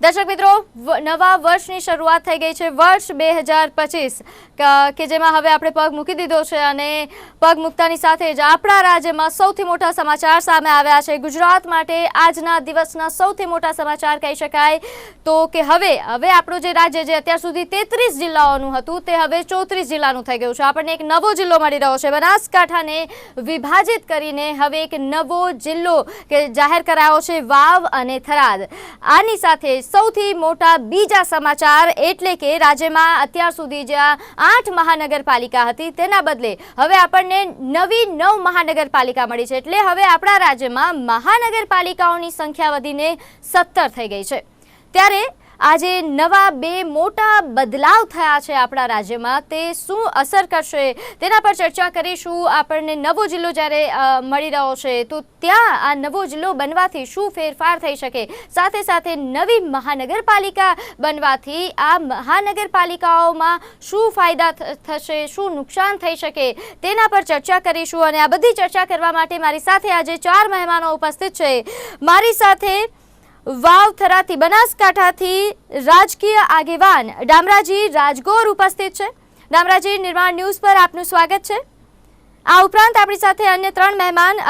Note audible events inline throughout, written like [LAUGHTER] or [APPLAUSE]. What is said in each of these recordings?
દર્શક મિત્રો નવા વર્ષની શરૂઆત થઈ ગઈ છે વર્ષ બે હજાર પચીસ. કે જેમાં હવે આપણે પગ મૂકી દીધો છે અને પગ મૂકતાની સાથે જ આપણા રાજ્યમાં સૌથી મોટા સમાચાર સામે આવ્યા છે. ગુજરાત માટે આજના દિવસના સૌથી મોટા સમાચાર કહી શકાય તો કે હવે હવે આપણું જે રાજ્ય જે અત્યાર સુધી તેત્રીસ જિલ્લાઓનું હતું, તે હવે ચોત્રીસ જિલ્લાનું થઈ ગયું છે. આપણને એક નવો જિલ્લો મળી રહ્યો છે. બનાસકાંઠાને વિભાજિત કરીને હવે એક નવો જિલ્લો કે જાહેર કરાયો છે વાવ અને થરાદ. આની સાથે સૌથી મોટા બીજા સમાચાર એટલે કે રાજ્યમાં અત્યાર સુધી જ્યાં આઠ મહાનગરપાલિકા હતી તેના બદલે હવે આપણને નવી નવ મહાનગરપાલિકા મળી છે એટલે હવે આપણા રાજ્યમાં મહાનગરપાલિકાઓની સંખ્યા વધીને સત્તર થઈ ગઈ છે. ત્યારે આજે નવા બે મોટા બદલાવ થયા છે આપણા રાજ્યમાં. તે શું અસર કરશે તેના પર ચર્ચા કરીશું. આપણને નવો જિલ્લો જ્યારે મળી રહ્યો છે, તો ત્યાં આ નવો જિલ્લો બનવાથી શું ફેરફાર થઈ શકે? સાથે સાથે નવી મહાનગરપાલિકા બનવાથી આ મહાનગરપાલિકાઓમાં શું ફાયદા થશે, શું નુકસાન થઈ શકે તેના પર ચર્ચા કરીશું. અને આ બધી ચર્ચા કરવા માટે મારી સાથે આજે ચાર મહેમાનો ઉપસ્થિત છે. મારી સાથે વાવ થરાથી બનાસકાંઠાથી રાજકીય આગેવાન ડામરાજી રાજગોર ઉપસ્થિત છે. ડામરાજી, નિર્માણ ન્યૂઝ પર આપનું સ્વાગત છે. આ ઉપરાંત આપણી સાથે અન્ય ત્રણ મહેમાન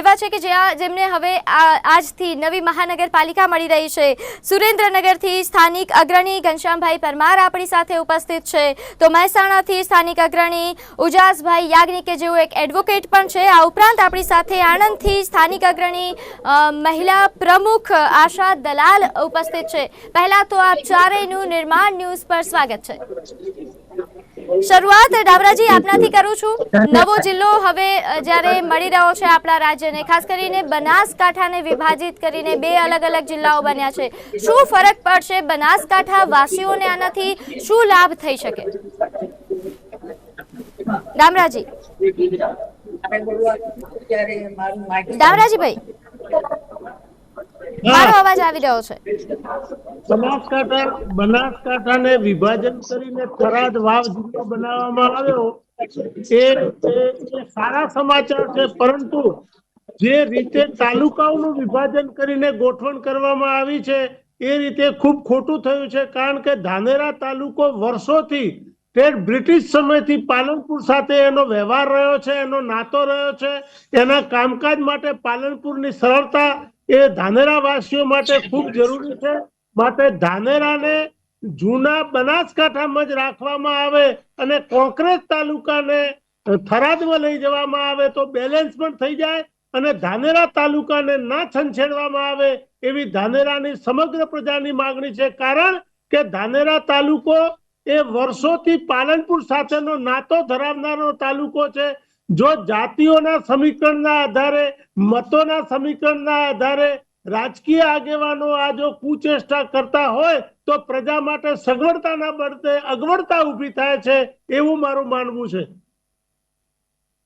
એવા છે કે જ્યાં જેમને હવે આજથી નવી મહાનગરપાલિકા મળી રહી છે. સુરેન્દ્રનગરથી સ્થાનિક અગ્રણી ઘનશ્યામભાઈ પરમાર આપણી સાથે ઉપસ્થિત છે. તો મહેસાણાથી સ્થાનિક અગ્રણી ઉજાસભાઈ યાજ્ઞિક જેઓ એક એડવોકેટ પણ છે. આ ઉપરાંત આપણી સાથે આણંદથી સ્થાનિક અગ્રણી મહિલા પ્રમુખ આશા દલાલ ઉપસ્થિત છે. પહેલા તો આ ચારેયનું નિર્માણ ન્યૂઝ પર સ્વાગત છે. શરૂઆત ડાબરાજી આપનાથી કરું છું. નવો જિલ્લો હવે જ્યારે મળી રહ્યો છે આપણા રાજ્યને ખાસ કરીને બનાસકાંઠાને વિભાજિત કરીને બે અલગ અલગ જિલ્લાઓ બન્યા છે. શું ફરક પડશે બનાસકાંઠા વાસીઓને આનાથી? શું લાભ થઈ શકે? ડામરાજી. ડામરાજીભાઈ. મારો અવાજ આવી રહ્યો છે. બનાસકાંઠા બનાસકાંઠાને વિભાજન કરીને થરાદ વાવ જિલ્લો બનાવવામાં આવ્યો. એ સારા સમાચાર છે પરંતુ જે રીતે તાલુકાઓનું વિભાજન કરીને ગોઠવણ કરવામાં આવી છે એ રીતે ખૂબ ખોટું થયું છે કારણ કે ધાનેરા તાલુકો વર્ષોથી તે બ્રિટિશ સમયથી પાલનપુર સાથે એનો વ્યવહાર રહ્યો છે એનો નાતો રહ્યો છે એના કામકાજ માટે પાલનપુરની સરળતા એ ધાનેરા વાસીઓ માટે ખૂબ જરૂરી છે. માટે ધાનેરાને જૂના બનાસકાંઠામાં જ રાખવામાં આવે અને કોંકરેજ તાલુકાને થરાદમાં લઈ જવામાં આવે તો બેલેન્સ પણ થઈ જાય અને ધાનેરા તાલુકાને ના છંછેડવામાં આવે એવી ધાનેરાની સમગ્ર પ્રજાની માંગણી છે. કારણ કે ધાનેરા તાલુકો એ વર્ષોથી પાલનપુર સાથેનો નાતો ધરાવનારો તાલુકો છે. જો જાતિઓના સમીકરણના આધારે, મતોના સમીકરણના આધારે રાજકીય આગેવાનો આ જો કુચેષ્ટા કરતા હોય, તો પ્રજા માટે સગવડતાના બળતે અગવડતા ઊભી થાય છે એવું મારું માનવું છે.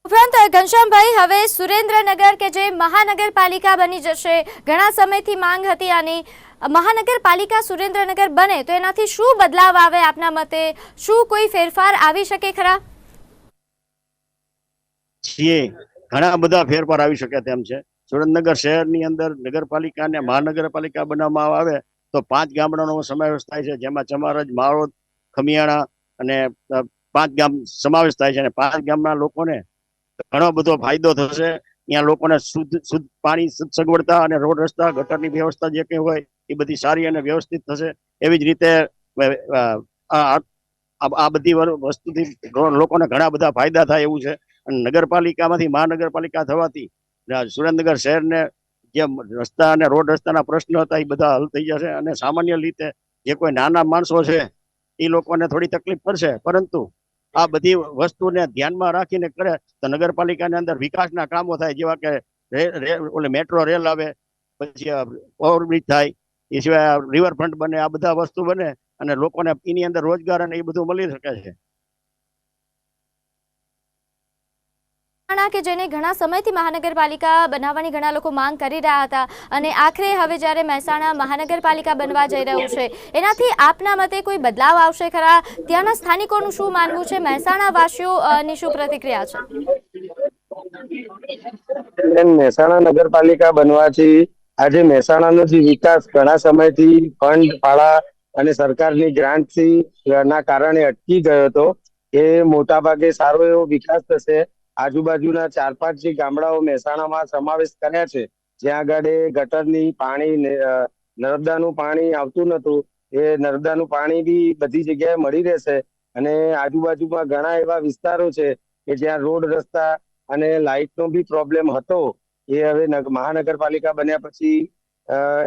ઉપરાંત, ઘનશ્યામભાઈ, હવે સુરેન્દ્રનગર કે જે મહાનગરપાલિકા બની જશે, ઘણા સમયથી માંગ હતી આની. મહાનગરપાલિકા સુરેન્દ્રનગર બને તો એનાથી શું બદલાવ આવે આપના મતે? શું કોઈ ફેરફાર આવી શકે ખરા? છીએ. ઘણા બધા ફેરફાર આવી શકે તેમ છે. સુરેન્દ્રનગર શહેરની અંદર નગરપાલિકા અને મહાનગરપાલિકા બનાવવામાં આવે તો પાંચ ગામડાનો સમાવેશ થાય છે. જેમાં ચમારજ, માળોદ, ખમિયાણા અને પાંચ ગામ સમાવેશ થાય છે અને પાંચ ગામના લોકોને ઘણો બધો ફાયદો થશે. ત્યાં લોકોને શુદ્ધ શુદ્ધ પાણી શુદ્ધ સગવડતા અને રોડ રસ્તા, ગટરની વ્યવસ્થા જે કંઈ હોય એ બધી સારી અને વ્યવસ્થિત થશે. એવી જ રીતે આ બધી વસ્તુથી લોકોને ઘણા બધા ફાયદા થાય એવું છે. અને નગરપાલિકામાંથી મહાનગરપાલિકા થવાથી સુરેન્દ્રનગર શહેરને જે રસ્તા અને રોડ રસ્તાના પ્રશ્નો હતા એ બધા હલ થઈ જશે અને સામાન્ય રીતે જે કોઈ નાના માણસો છે, એ લોકોને થોડી તકલીફ પડશે. પરંતુ આ બધી વસ્તુને ધ્યાનમાં રાખીને કરે તો નગરપાલિકાની અંદર વિકાસના કામો થાય, જેવા કે ઓલે મેટ્રો રેલ આવે, પછી ઓવરબ્રિજ થાય, એ સિવાય રિવરફ્રન્ટ બને, આ બધા વસ્તુ બને અને લોકોને એની અંદર રોજગાર અને એ બધું મળી શકે છે. કે જેને ઘણા સમયથી મહાનગરપાલિકા બનાવવાની ઘણા લોકો માંગ કરી રહ્યા હતા અને આખરે હવે જ્યારે મહેસાણા મહાનગરપાલિકા બનવા જઈ રહ્યું છે, એનાથી આપના મતે કોઈ બદલાવ આવશે ખરા? ત્યાંના સ્થાનિકોનું શું માનવું છે? મહેસાણા વાસીઓની શું પ્રતિક્રિયા છે? મહેસાણા નગરપાલિકા બનવાથી આજે મહેસાણાનો જે વિકાસ ઘણા સમયથી ફંડ, ફાળા અને સરકારની ગ્રાન્ટથી ના કારણે અટકી ગયો હતો. એ મોટા ભાગે સારો એવો વિકાસ થશે આજુબાજુના ચાર પાંચ જે ગામડાઓ મહેસાણામાં સમાવેશ કર્યા છે, જ્યાં આગળ ગટરની પાણી નર્મદાનું પાણી આવતું નતું, એ નર્મદાનું પાણી બી બધી જગ્યાએ મળી રહેશે. અને આજુબાજુમાં ઘણા એવા વિસ્તારો છે કે જ્યાં રોડ રસ્તા અને લાઇટનો બી પ્રોબ્લેમ હતો, એ હવે મહાનગરપાલિકા બન્યા પછી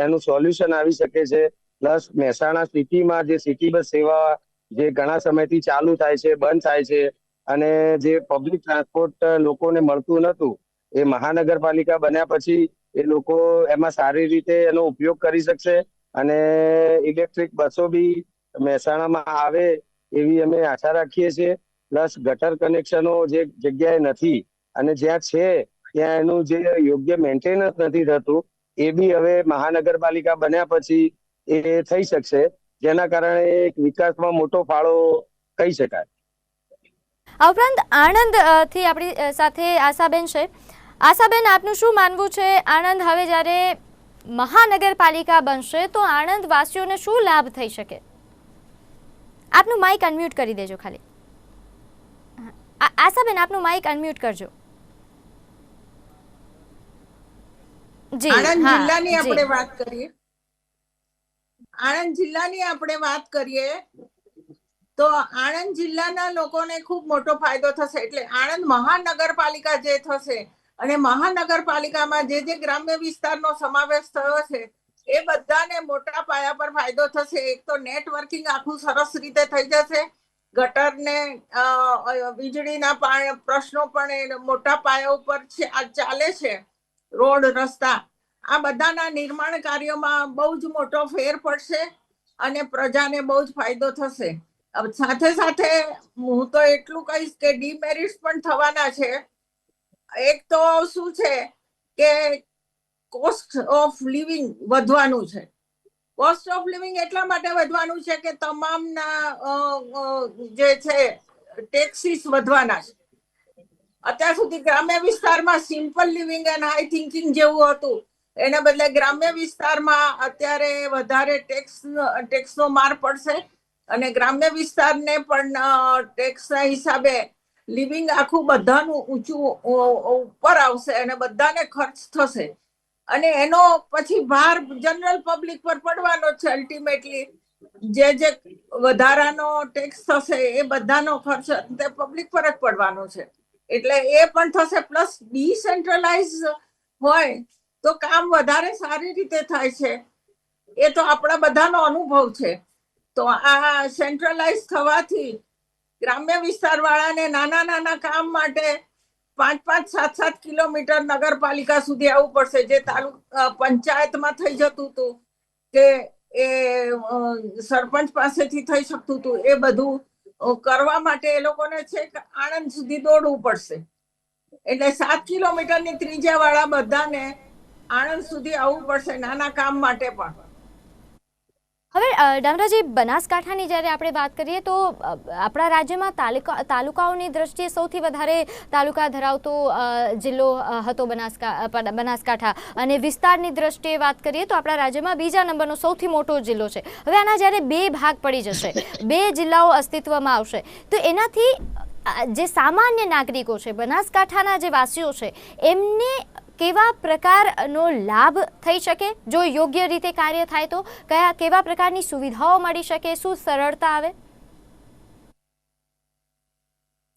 એનું સોલ્યુશન આવી શકે છે. પ્લસ મહેસાણા સિટીમાં જે સિટી બસ સેવા જે ઘણા સમયથી ચાલુ થાય છે, બંધ થાય છે અને જે પબ્લિક ટ્રાન્સપોર્ટ લોકોને મળતું નતું, એ મહાનગરપાલિકા બન્યા પછી એ લોકો એમાં સારી રીતે એનો ઉપયોગ કરી શકશે અને ઇલેક્ટ્રિક બસો બી મહેસાણામાં આવે એવી અમે આશા રાખીએ છીએ. પ્લસ ગટર કનેક્શનો જે જગ્યાએ નથી અને જ્યાં છે, ત્યાં એનું જે યોગ્ય મેન્ટેનન્સ નથી થતું, એ બી હવે મહાનગરપાલિકા બન્યા પછી એ થઈ શકશે, જેના કારણે એક વિકાસમાં મોટો ફાળો કહી શકાય. આ ઉપરાંત આણંદથી આપણી સાથે આશાબેન છે. આશાબેન આપનું શું માનવું છે? આણંદ હવે જ્યારે મહાનગરપાલિકા બનશે તો આણંદ વાસીઓને શું લાભ થઈ શકે? આપનું માઇક અનમ્યુટ કરી દેજો ખાલી. આશાબેન આપનું માઇક અનમ્યુટ કરજો. જી આણંદ જિલ્લાની આપણે વાત કરીએ. આણંદ જિલ્લાની આપણે વાત કરીએ તો આણંદ જિલ્લાના લોકોને ખૂબ મોટો ફાયદો થશે. એટલે આણંદ મહાનગરપાલિકા જે થશે અને મહાનગરપાલિકામાં જે જે ગ્રામ્ય વિસ્તારનો સમાવેશ થયો છે, એ બધાને મોટા પાયા પર ફાયદો થશે. એક તો નેટવર્કિંગ આખું સરસ રીતે થઈ જશે. ગટરને વીજળીના પ્રશ્નો પણ એ મોટા પાયા ઉપર છે ચાલે છે. રોડ, રસ્તા, આ બધાના નિર્માણ કાર્યોમાં બહુ જ મોટો ફેર પડશે અને પ્રજાને બહુ જ ફાયદો થશે. સાથે સાથે હું તો એટલું કહીશ કે ડીમેરિટ પણ થવાના છે. એક તો શું છે કે કોસ્ટ ઓફ લિવિંગ વધવાનું છે. કોસ્ટ ઓફ લિવિંગ એટલા માટે વધવાનું છે કે તમામના જે છે ટેક્સીસ વધવાના છે. અત્યાર સુધી ગ્રામ્ય વિસ્તારમાં simple living and high thinking જેવું હતું. એના બદલે ગ્રામ્ય વિસ્તારમાં અત્યારે વધારે ટેક્સ ટેક્સનો માર પડશે. અને ગ્રામ્ય વિસ્તારને પણ ટેક્સના હિસાબે લિવિંગ આખું બધાનું ઊંચું ઉપર આવશે અને બધાને ખર્ચ થશે. અને એનો પછી ભાર જનરલ પબ્લિક પર પડવાનો છે અલ્ટિમેટલી જે જે વધારાનો ટેક્સ થશે એ બધાનો ખર્ચ તે પબ્લિક પર જ પડવાનો છે. એટલે એ પણ થશે પ્લસ ડિસેન્ટ્રલાઇઝ હોય તો કામ વધારે સારી રીતે થાય છે. એ તો આપણા બધાનો અનુભવ છે. તો આ સેન્ટ્રલાઇઝ થવાથી ગ્રામ્ય વિસ્તાર વાળાને નાના નાના કામ માટે પાંચ પાંચ સાત સાત કિલોમીટર નગરપાલિકા સુધી આવવું પડશે. જે તાલુકા પંચાયતમાં થઈ જતું હતું કે એ સરપંચ પાસેથી થઈ શકતું હતું એ બધું કરવા માટે એ લોકોને છે કે આણંદ સુધી દોડવું પડશે. એટલે સાત કિલોમીટરની ત્રિજ્યા વાળા બધાને આણંદ સુધી આવવું પડશે નાના કામ માટે પણ. હવે ડામરાજી બનાસકાંઠાની જ્યારે આપણે વાત કરીએ તો આપણા રાજ્યમાં તાલુકા તાલુકાઓની દ્રષ્ટિએ સૌથી વધારે તાલુકા ધરાવતો જિલ્લો હતો બનાસકા બનાસકાંઠા. અને વિસ્તારની દ્રષ્ટિએ વાત કરીએ તો આપણા રાજ્યમાં બીજા નંબરનો સૌથી મોટો જિલ્લો છે. હવે આના જ્યારે બે ભાગ પડી જશે [LAUGHS] બે જિલ્લાઓ અસ્તિત્વમાં આવશે તો એનાથી જે સામાન્ય નાગરિકો છે બનાસકાંઠાના જે વાસીઓ છે એમને કેવા પ્રકારનો લાભ થઈ શકે? જો યોગ્ય રીતે કાર્ય થાય તો, કયા, કેવા પ્રકારની સુવિધાઓ મળી શકે? શું સરળતા આવે?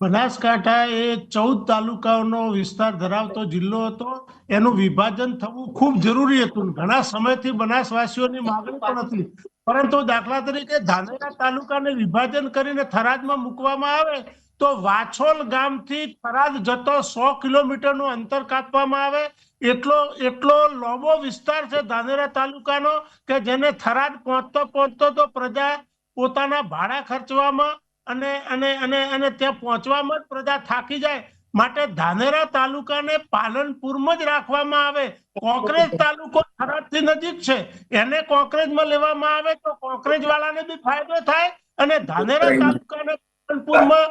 બનાસકાંઠા એ ચૌદ તાલુકાઓનો વિસ્તાર ધરાવતો જિલ્લો હતો. એનું વિભાજન થવું ખૂબ જરૂરી હતું. ઘણા સમયથી બનાસવાસીઓની માંગણી પણ હતી. પરંતુ દાખલા તરીકે ધાનેરા તાલુકાને વિભાજન કરીને થરાદમાં મૂકવામાં આવે તો વાછોલ ગામથી થરાદ જતો સો કિલોમીટરનું અંતર કાપવામાં આવે. એટલો એટલો લાંબો વિસ્તાર છે ધાનેરા તાલુકાનો કે જેને થરાદ પહોંચતો પહોંચતો તો પ્રજા પોતાના ભાડા ખર્ચવામાં અને અને અને અને ત્યાં પહોંચવામાં જ પ્રજા થાકી જાય. માટે ધાનેરા તાલુકાને પાલનપુરમાં જ રાખવામાં આવે. કોંકરેજ તાલુકો થરાદથી નજીક છે. એને કોંકરેજમાં લેવામાં આવે તો કોંકરેજ વાળાને બી ફાયદો થાય અને ધાનેરા તાલુકાને પાલનપુરમાં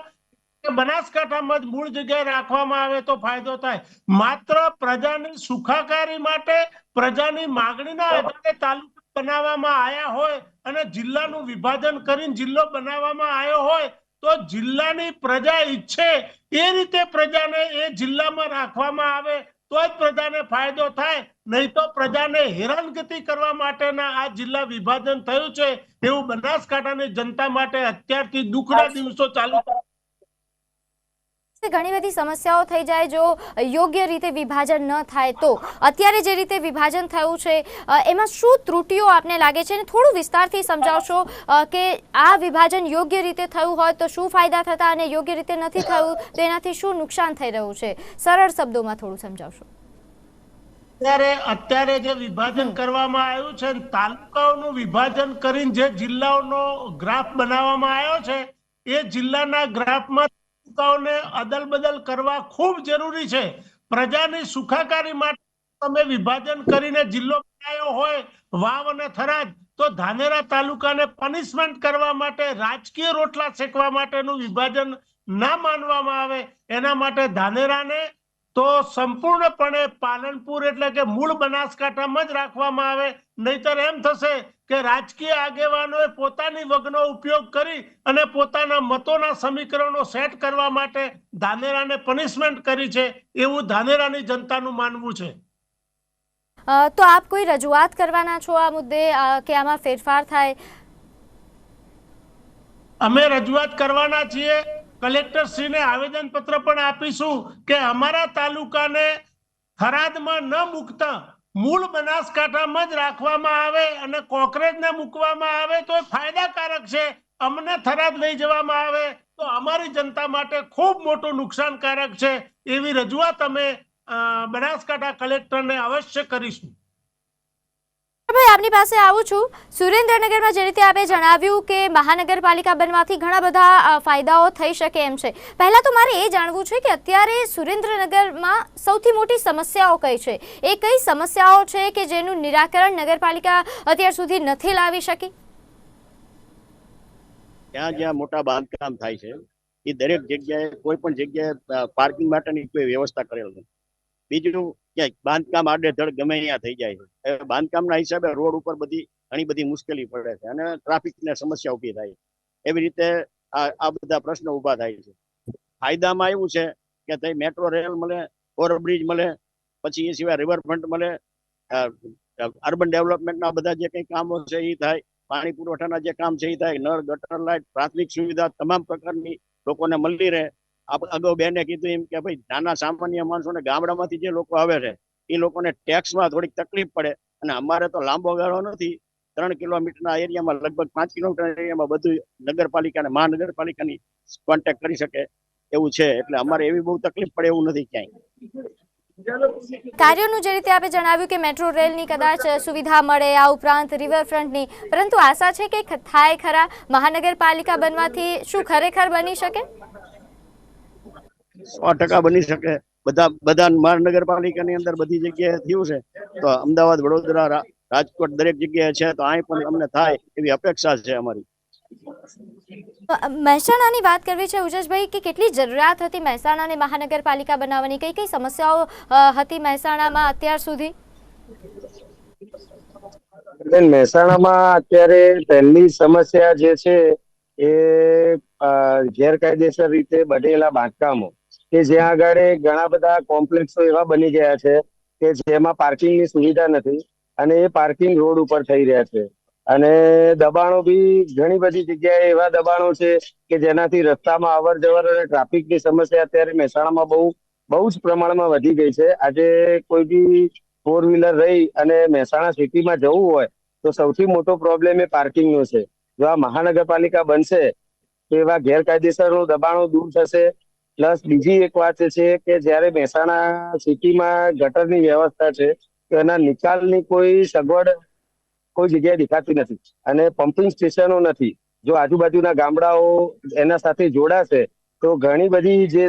બનાસકાંઠામાં જ મૂળ જગ્યાએ રાખવામાં આવે તો ફાયદો થાય. માત્ર પ્રજાની સુખાકારી માટે પ્રજાની માગણીના આધારે તાલુકા બનાવવામાં આવ્યા હોય અને જિલ્લાનું વિભાજન કરીને જિલ્લો બનાવવામાં આવ્યો હોય તો જિલ્લાની પ્રજા ઈચ્છે એ રીતે પ્રજાને એ જિલ્લામાં રાખવામાં આવે તો જ પ્રજાને ફાયદો થાય. નહીં તો પ્રજાને હેરાનગતિ કરવા માટેના આ જિલ્લા વિભાજન થયું છે એવું બનાસકાંઠાની જનતા માટે અત્યારથી દુઃખના દિવસો ચાલુ ઘણી બધી સમસ્યાઓ થઈ જાય જો યોગ્ય રીતે વિભાજન ન થાય તો. અત્યારે જે રીતે વિભાજન થયું છે એમાં શું ત્રુટીઓ આપને લાગે છે? થોડું વિસ્તારથી સમજાવશો કે આ વિભાજન યોગ્ય રીતે થયું હોય તો શું ફાયદા થતા અને યોગ્ય રીતે નથી થયું તો એનાથી શું નુકસાન થઈ રહ્યું છે? સરળ શબ્દોમાં થોડું સમજાવશો. અત્યારે અત્યારે જે વિભાજન કરવામાં આવ્યું છે તાલુકાઓનું વિભાજન કરીને જે જિલ્લાઓનો ગ્રાફ બનાવવામાં આવ્યો છે, એ જિલ્લાના ગ્રાફમાં તાલુકાઓને અદલ બદલ કરવા ખૂબ જરૂરી છે. પ્રજાની સુખાકારી માટે તમે વિભાજન કરીને જિલ્લો બનાવ્યો હોય, વાવ અને થરાદ, તો ધાનેરા તાલુકાને પનિશમેન્ટ કરવા માટે રાજકીય રોટલા શેકવા માટેનું વિભાજન ના માનવામાં આવે. એના માટે ધાનેરાને તો સંપૂર્ણપણે પાલનપુર એટલે કે મૂળ બનાસકાંઠામાં જ રાખવામાં આવે. નહીતર એમ થશે કે રાજકીય આગેવાનોએ પોતાની વગનો ઉપયોગ કરી અને પોતાના મતોના સમીકરણો સેટ કરવા માટે ધાનેરાને પનિશમેન્ટ કરી છે. એવું ધાનેરાની જનતાનું માનવું છે. તો આપ કોઈ રજૂઆત કરવાના છો આ મુદ્દે કે આમાં ફેરફાર થાય? અમે રજૂઆત કરવાના છીએ. કલેક્ટર શ્રીને આવેદન પત્ર પણ આપીશું કે અમારા તાલુકાને થરાદમાં ન મૂકતા મૂળ બનાસકાંઠામાં જ રાખવામાં આવે અને કોકરેજને મૂકવામાં આવે તો એ ફાયદાકારક છે. અમને થરાદ લઈ જવામાં આવે તો અમારી જનતા માટે ખૂબ મોટું નુકસાનકારક છે. એવી રજૂઆત અમે બનાસકાંઠા કલેક્ટરને અવશ્ય કરીશું. આપની પાસે આવું છું. સુરેન્દ્રનગરમાં જે રીતે આપે જણાવ્યું કે મહાનગરપાલિકા બનવાથી ઘણા બધા ફાયદાઓ થઈ શકે એમ છે. પહેલાં તો મારે એ જાણવું છે કે અત્યારે સુરેન્દ્રનગરમાં સૌથી મોટી સમસ્યાઓ કઈ છે? એ કઈ સમસ્યાઓ છે કે જેનું નિરાકરણ નગરપાલિકા અત્યાર સુધી નથી લાવી શકી? ત્યાં જ્યાં મોટા બાંધકામ થાય છે, એ દરેક જગ્યાએ કોઈ પણ જગ્યાએ પાર્કિંગ માટેની કોઈ વ્યવસ્થા કરેલ નથી. બીજું ક્યાંક બાંધકામ આડેધડ ગમે ત્યાં થઈ જાય છે બાંધકામના હિસાબે રોડ ઉપર બધી ઘણી બધી મુશ્કેલી પડે છે અને ટ્રાફિકને સમસ્યા ઊભી થાય એવી રીતે આ આ બધા પ્રશ્નો ઊભા થાય છે. ફાયદામાં એવું છે કે તઈ મેટ્રો રેલ મળે, ઓવરબ્રિજ મળે, પછી એ સિવાય રિવરફ્રન્ટ મળે અર્બન ડેવલપમેન્ટના બધા જે કંઈ કામો છે એ થાય, પાણી પુરવઠાના જે કામ છે એ થાય, નળ, ગટર લાઇટ પ્રાથમિક સુવિધા, તમામ પ્રકારની લોકોને મળી રહે. અગાઉ બેને કીધું એમ કે ભાઈ નાના સામાન્ય માણસોને ગામડામાંથી જે લોકો આવે છે, એ લોકોને ટેક્સમાં થોડીક તકલીફ પડે અને અમારે તો લાંબો ગાળો નથી. ત્રણ કિલોમીટરના એરિયામાં લગભગ પાંચ કિલોમીટર એરિયામાં બધું નગરપાલિકા અને મહાનગરપાલિકાની કોન્ટેક્ટ કરી શકે એવું છે. એટલે અમારે એવી બહુ તકલીફ પડે એવું નથી ક્યાંય. કાર્યોનું જે રીતે આપે જણાવ્યું કે મેટ્રો રેલની કદાચ સુવિધા મળે આ ઉપરાંત રિવરફ્રન્ટની, પરંતુ આશા છે કે થાય ખરા? મહાનગરપાલિકા બનવાથી શું ખરેખર બની શકે? સો ટકા બની શકે. બધા બધા મહાનગરપાલિકાની અંદર બધી જગ્યાએ થયું છે. તો અમદાવાદ વડોદરા રાજકોટ દરેક જગ્યાએ છે. તો અહીં પણ અમને થાય એવી અપેક્ષા છે અમારી. મહેસાણાની વાત કરવી છે ઉજેશભાઈ કે કેટલી જરૂરિયાત હતી મહેસાણાને મહાનગરપાલિકા બનાવવાની? કઈ કઈ સમસ્યાઓ હતી મહેસાણામાં અત્યાર સુધી? બેન મહેસાણામાં અત્યારે પહેલી સમસ્યા જે છે એ ગેરકાયદેસર રીતે બનેલા બાંધકામો. કે જ્યાં આગળ ઘણા બધા કોમ્પ્લેક્સો એવા બની ગયા છે કે જેમાં પાર્કિંગની સુવિધા નથી અને એ પાર્કિંગ રોડ ઉપર થઈ રહ્યા છે. અને દબાણો બી ઘણી બધી જગ્યાએ એવા દબાણો છે કે જેનાથી રસ્તામાં અવર જવર અને ટ્રાફિકની સમસ્યા અત્યારે મહેસાણામાં બહુ બહુ જ પ્રમાણમાં વધી ગઈ છે. આજે કોઈ બી ફોર વ્હીલર રહી અને મહેસાણા સિટીમાં જવું હોય તો સૌથી મોટો પ્રોબ્લેમ એ પાર્કિંગનો છે. જો આ મહાનગરપાલિકા બનશે તો એવા ગેરકાયદેસરનું દબાણો દૂર થશે પ્લસ બીજી એક વાત છે કે જ્યારે મહેસાણા સિટીમાં ગટરની વ્યવસ્થા છે, તો એના નિકાલની કોઈ સગવડ કોઈ જગ્યાએ દેખાતી નથી. અને પમ્પિંગ સ્ટેશનો નથી. જો આજુબાજુના ગામડાઓ એના સાથે જોડાશે, તો ઘણી બધી જે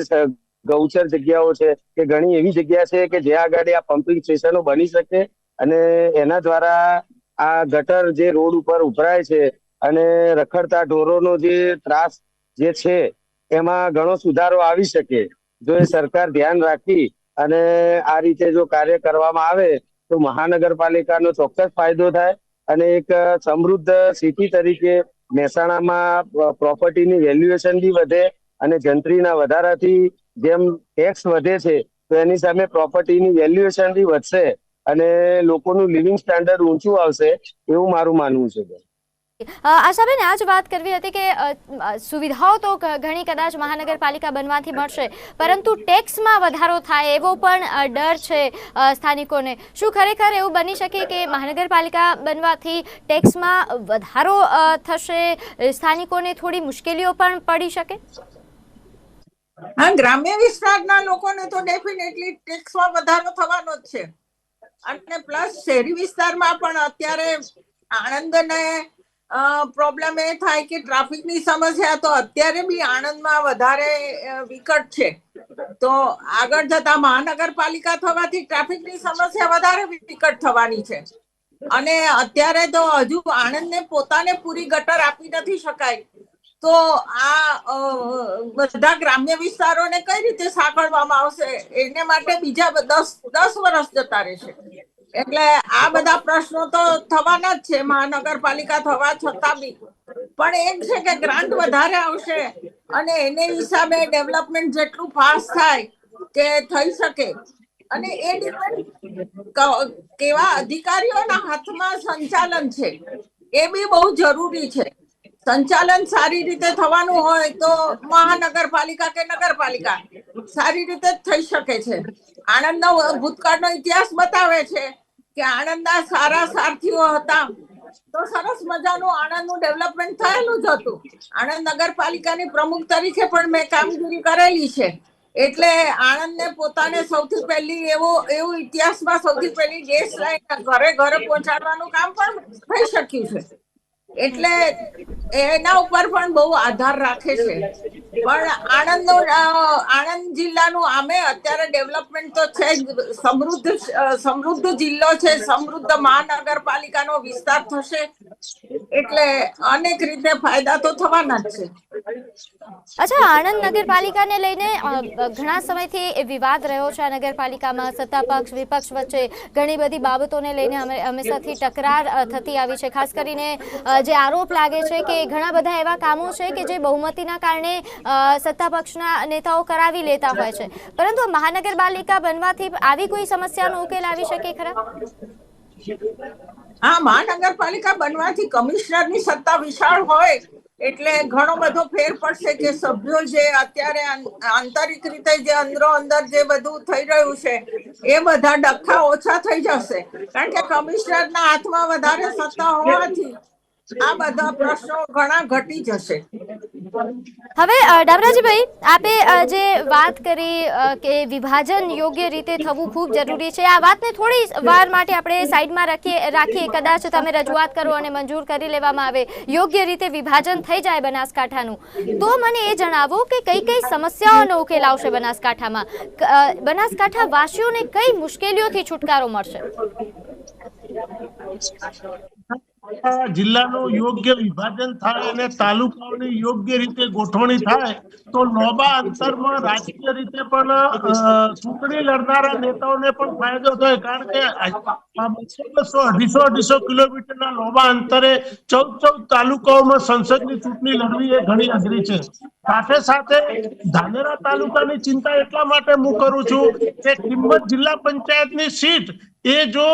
ગૌચર જગ્યાઓ છે, કે ઘણી એવી જગ્યા છે કે જ્યાં આગળ આ પમ્પિંગ સ્ટેશનો બની શકે અને એના દ્વારા આ ગટર જે રોડ ઉપર ઉભરાય છે અને રખડતા ઢોરોનો જે ત્રાસ જે છે એમાં ઘણો સુધારો આવી શકે. જો એ સરકાર ધ્યાન રાખી અને આ રીતે જો કાર્ય કરવામાં આવે, તો મહાનગરપાલિકાનો ચોક્કસ ફાયદો થાય અને એક સમૃદ્ધ સિટી તરીકે મહેસાણામાં પ્રોપર્ટીની વેલ્યુએશન બી વધે અને જંત્રીના વધારાથી જેમ ટેક્સ વધે છે, તો એની સામે પ્રોપર્ટીની વેલ્યુએશન બી વધશે અને લોકોનું લિવિંગ સ્ટાન્ડર્ડ ઊંચું આવશે એવું મારું માનવું છે. આશાબેન, આજ વાત કરવી હતી કે સુવિધાઓ તો ઘણી કદાચ મહાનગરપાલિકા બનવાથી મળશે, પરંતુ ટેક્સમાં વધારો થાય એવો પણ ડર છે સ્થાનિકોને. શું ખરેખર એવું બની શકે કે મહાનગરપાલિકા બનવાથી ટેક્સમાં વધારો થશે, સ્થાનિકોને થોડી મુશ્કેલીઓ પણ પડી શકે? ગ્રામ્ય વિસ્તારના લોકોને તો ડેફિનેટલી ટેક્સમાં વધારો થવાનો જ છે. અને પ્લસ શહેરી વિસ્તારમાં પણ અત્યારે આણંદને પ્રોબ્લેમ એ થાય કે ટ્રાફિકની સમસ્યા તો અત્યારે બી આણંદમાં વધારે વિકટ છે. તો આગળ જતા મહાનગરપાલિકા થવાથી ટ્રાફિકની સમસ્યા વધારે વિકટ થવાની છે. અને અત્યારે તો હજુ આણંદને પોતાને પૂરી ગટર આપી નથી શકાય. તો આ બધા ગ્રામ્ય વિસ્તારોને કઈ રીતે સાંકળવામાં આવશે? એને માટે બીજા દસ દસ વર્ષ જતા રહેશે. એટલે આ બધા પ્રશ્નો તો થવાના જ છે. મહાનગરપાલિકા થવા છતાં બી. પણ એમ છે કે ગ્રાન્ટ વધારે આવશે અને એને હિસાબે ડેવલપમેન્ટ જેટલું ફાસ્ટ થાય કે થઈ શકે. અને એ કેવા અધિકારીઓના હાથમાં સંચાલન છે. એ બી બહુ જરૂરી છે. સંચાલન સારી રીતે થવાનું હોય તો મહાનગરપાલિકા કે નગરપાલિકા સારી રીતે જ થઈ શકે છે. આણંદનો ભૂતકાળનો ઇતિહાસ બતાવે છે કે આણંદના સારા સારથીઓ હતા તો સરસ મજાનું આણંદનું ડેવલપમેન્ટ થયેલું જ હતું. આણંદ નગરપાલિકાની પ્રમુખ તરીકે પણ મેં કામગીરી કરેલી છે. એટલે આણંદને પોતાને સૌથી પહેલી એવો, એવું ઇતિહાસમાં સૌથી પહેલી ગેસ લાઈન ઘરે ઘરે પહોંચાડવાનું કામ પણ થઈ શક્યું છે. એટલે એના ઉપર પણ બહુ આધાર રાખે છે. પણ આણંદનો અ, આણંદ જિલ્લાનું આમે અત્યારે ડેવલપમેન્ટ તો છે સમૃદ્ધ સમૃદ્ધ જિલ્લો છે સમૃદ્ધ મહાનગરપાલિકાનો વિસ્તાર થશે. એટલે અનેક રીતે ફાયદા તો થવાના જ છે. અચ્છા આણંદ નગરપાલિકાને લઈને ઘણા સમયથી વિવાદ રહ્યો છે આ નગરપાલિકામાં. સત્તા પક્ષ વિપક્ષ વચ્ચે ઘણી બધી બાબતોને લઈને હંમેશાથી તકરાર થતી આવી છે. ખાસ કરીને જે આરોપ લાગે છે કે ઘણા બધા એવા કામો છે કે જે બહુમતીના કારણે સત્તા પક્ષના નેતાઓ કરાવી લેતા હોય છે. પરંતુ મહાનગરપાલિકા બનવાથી આવી કોઈ સમસ્યાનો ઉકેલ આવી શકે ખરા? હા, મહાનગરપાલિકા બનવાથી કમિશનરની સત્તા વિશાળ હોય એટલે ઘણો બધો ફેર પડશે કે સભ્યો જે અત્યારે આંતરિક રીતે જે અંદરો અંદર જે બધું થઈ રહ્યું છે, એ બધા ડખા ઓછા થઈ જશે. કારણ કે કમિશનરના હાથમાં વધારે સત્તા હોવાથી આ બધા પ્રશ્નો હવે ડાબરાજીભાઈ આપે જે વાત કરી કે વિભાજન યોગ્ય રીતે થવું ખૂબ જરૂરી છે, આ વાતને થોડી વાર માટે આપણે સાઈડમાં રાખીએ રાખીએ. કદાચ તમે રજૂઆત કરો અને મંજૂર કરી લેવામાં આવે. યોગ્ય રીતે વિભાજન થઈ જાય બનાસકાંઠાનું. તો મને એ જણાવો કે કઈ કઈ સમસ્યાઓનો ઉકેલ આવશે બનાસકાંઠામાં? બનાસકાંઠા વાસીઓને કઈ મુશ્કેલીઓથી છુટકારો મળશે? જિલ્લાનું યોગ્ય વિભાજન થાય અને તાલુકાઓની યોગ્ય રીતે ગોઠવણી થાય, તો લોબા અંતરમાં રાજકીય રીતે પણ ચૂંટણી લડનારા નેતાઓને પણ ફાયદો થાય, કારણ કે બસો અઢીસો અઢીસો કિલોમીટરના લોબા અંતરે ચૌદ ચૌદ તાલુકાઓમાં સંસદની ચૂંટણી લડવી એ ઘણી અઘરી છે. સાથે સાથે ધાનેરા તાલુકાની ચિંતા એટલા માટે હું કરું છું કે કિંમત જિલ્લા પંચાયતની સીટ એ જો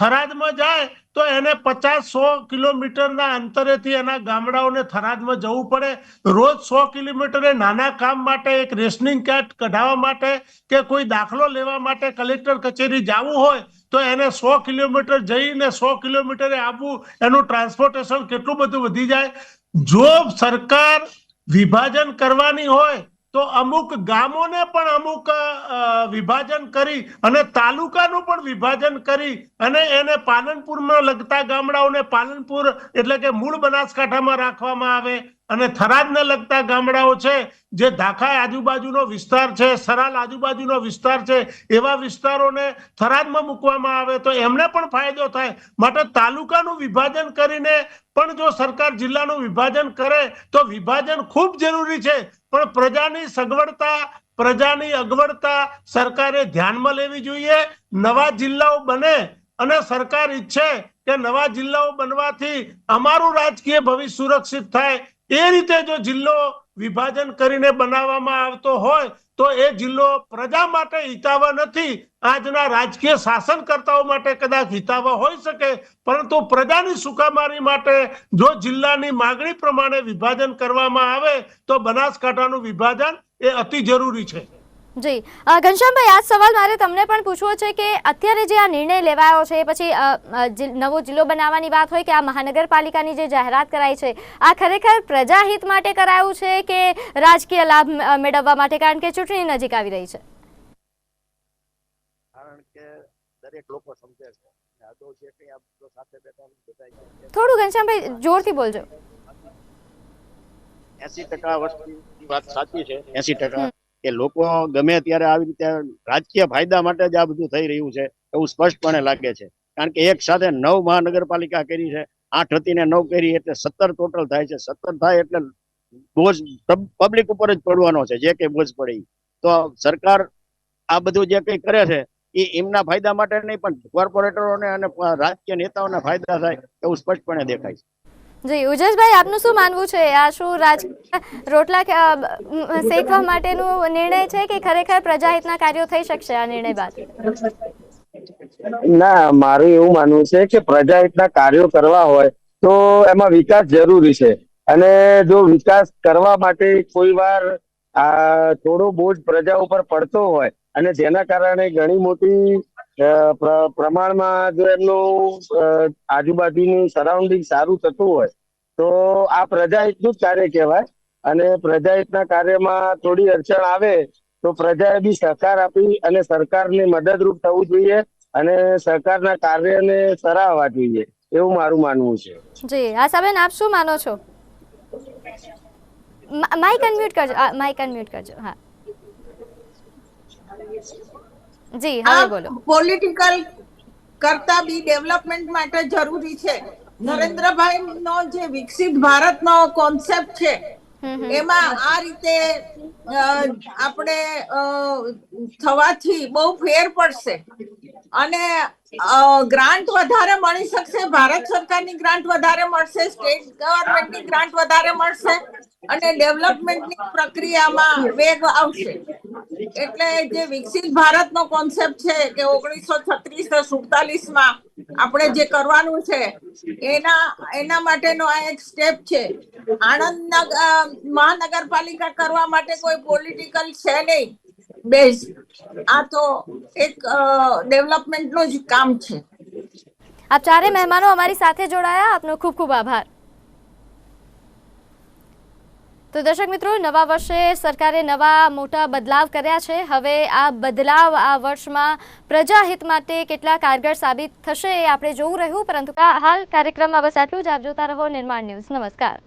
થરાદમાં જાય તો એને પચાસ સો કિલોમીટરના અંતરેથી એના ગામડાઓને થરાદમાં જવું પડે. રોજ સો કિલોમીટરે નાના કામ માટે, એક રેશનિંગ કાર્ડ કઢાવવા માટે કે કોઈ દાખલો લેવા માટે કલેક્ટર કચેરી જવું હોય, તો એને સો કિલોમીટર જઈને સો કિલોમીટરે આવવું, એનું ટ્રાન્સપોર્ટેશન કેટલું બધું વધી જાય. જો સરકાર વિભાજન કરવાની હોય તો અમુક ગામોને પણ અમુક વિભાજન કરી અને તાલુકાનું પણ વિભાજન કરી અને એને પાલનપુરમાં લગતા ગામડાઓને પાલનપુર એટલે કે મૂળ બનાસકાંઠામાં રાખવામાં આવે અને થરાદને લગતા ગામડાઓ છે, જે ધાખા આજુબાજુનો વિસ્તાર છે, સરાલ આજુબાજુનો વિસ્તાર છે, એવા વિસ્તારોને થરાદમાં મૂકવામાં આવે તો એમને પણ ફાયદો થાય. માટે તાલુકાનું વિભાજન કરીને પણ જો સરકાર જિલ્લાનું વિભાજન કરે તો વિભાજન ખૂબ જરૂરી છે. પણ પ્રજાની સગવડતા, પ્રજાની અગવડતા સરકારે ધ્યાનમાં લેવી જોઈએ. નવા જિલ્લાઓ બને અને સરકાર ઈચ્છે કે નવા જિલ્લાઓ બનવાથી અમારું રાજકીય ભવિષ્ય સુરક્ષિત થાય. એ રીતે જો જિલ્લો વિભાજન કરીને બનાવવામાં આવતો હોય તો એ જિલ્લો પ્રજા માટે હિતાવા નથી. આજના રાજકીય શાસનકર્તાઓ માટે કદાચ હિતાવહ હોઈ શકે, પરંતુ પ્રજાની સુકામારી માટે જો જિલ્લાની માગણી પ્રમાણે વિભાજન કરવામાં આવે, તો બનાસકાંઠાનું વિભાજન એ અતિ જરૂરી છે. જી. ઘનશ્યામભાઈ આ સવાલ મારે તમને પણ પૂછવો છે કે અત્યારે જે આ નિર્ણય લેવાયો છે પછી નવો જિલ્લો બનાવવાની વાત હોય કે આ મહાનગરપાલિકાની જે જાહેરાત કરાઈ છે આ ખરેખર પ્રજાહિત માટે કરાયું છે કે રાજકીય લાભ મેળવવા માટે? કારણ કે ચૂંટણી નજીક આવી રહી કારણ કે દરેક લોકો સમજે છે, થોડું ઘનશ્યામભાઈ જોરથી બોલજો. એસી ટકા વસ્તી વાત સાચી છે. એસી ટકા કે લોકો ગમે ત્યારે આવી રીતે રાજકીય ફાયદા માટે જ આ બધું થઈ રહ્યું છે એવું સ્પષ્ટપણે લાગે છે. કારણ કે એક સાથે નવ મહાનગરપાલિકા કરી છે, આઠ હતી ને નવ કરી એટલે સત્તર ટોટલ થાય છે. સત્તર થાય એટલે બોજ પબ્લિક ઉપર જ પડવાનો છે, જે કઈ બોજ પડે તો સરકાર આ બધું જે કઈ કરે છે, એ એમના ફાયદા માટે નહીં, પણ કોર્પોરેટરોને અને રાજકીય નેતાઓના ફાયદા થાય એવું સ્પષ્ટપણે દેખાય છે. જી ઉજેશભાઈ આપનું શું માનવું છે? આ શું રાજ રોટલા શેકવા માટેનું નિર્ણય છે કે ખરેખર પ્રજાહિતના કાર્યો થઈ શકશે આ નિર્ણય બાદ? ના, મારું એવું માનવું છે કે પ્રજાહિતના કાર્યો કરવા હોય તો એમાં વિકાસ જરૂરી છે. અને જો વિકાસ કરવા માટે કોઈ વાર થોડો બોજ પ્રજા ઉપર પડતો હોય અને જેના કારણે ઘણી મોટી પ્રમાણમાં જો એમનું આજુબાજુનું સરાઉન્ડિંગ સારું થતું હોય, તો આ પ્રજાહિતનું જ કાર્ય કહેવાય. અને પ્રજાહિતના કાર્યમાં થોડી અડચણ આવે, તો પ્રજાએ બી સહકાર આપી અને સરકારને મદદરૂપ થવું જોઈએ અને સરકારના કાર્યને સરાહવા જોઈએ. એવું મારું માનવું છે. જી, આશાબેન, આપ શું માનો છો? માઇક અનમ્યુટ કરજો. માઇક અનમ્યુટ કરજો. હા. જી હવે બોલો. પોલિટિકલ કરતા બી ડેવલપમેન્ટ માટે જરૂરી છે. નરેન્દ્રભાઈ નો જે વિકસિત ભારત નો કોન્સેપ્ટ છે. એમાં આ રીતે આપણે થવાથી બહુ ફેર પડશે. અને ગ્રાન્ટ વધારે મળી શકશે, ભારત સરકારની ગ્રાન્ટ વધારે મળશે, સ્ટેટ ગવર્મેન્ટની ગ્રાન્ટ વધારે મળશે અને ડેવલપમેન્ટની પ્રક્રિયામાં વેગ આવશે. એટલે જે વિકસિત ભારતનો કોન્સેપ્ટ છે કે ઓગણીસો છત્રીસ સુડતાલીસમાં આપણે જે કરવાનું છે, એના એના માટેનો આ એક સ્ટેપ છે. આણંદ નગ- મહાનગરપાલિકા કરવા માટે કોઈ પોલિટિકલ છે નહીં. બેઝ આ તો એક ડેવલપમેન્ટનું જ કામ છે. આપ ચારે મહેમાનો અમારી સાથે જોડાયા. આપનો ખૂબ ખૂબ આભાર. તો દર્શક મિત્રો, નવા વર્ષે સરકારે નવા મોટા બદલાવ કર્યા છે. હવે આ બદલાવ આ વર્ષમાં પ્રજાહિત માટે કેટલા કારગર સાબિત થશે એ આપણે જોવું રહ્યું. પરંતુ હાલ કાર્યક્રમમાં બસ આટલું જ. આપ જોતા રહો નિર્માણ ન્યૂઝ. નમસ્કાર.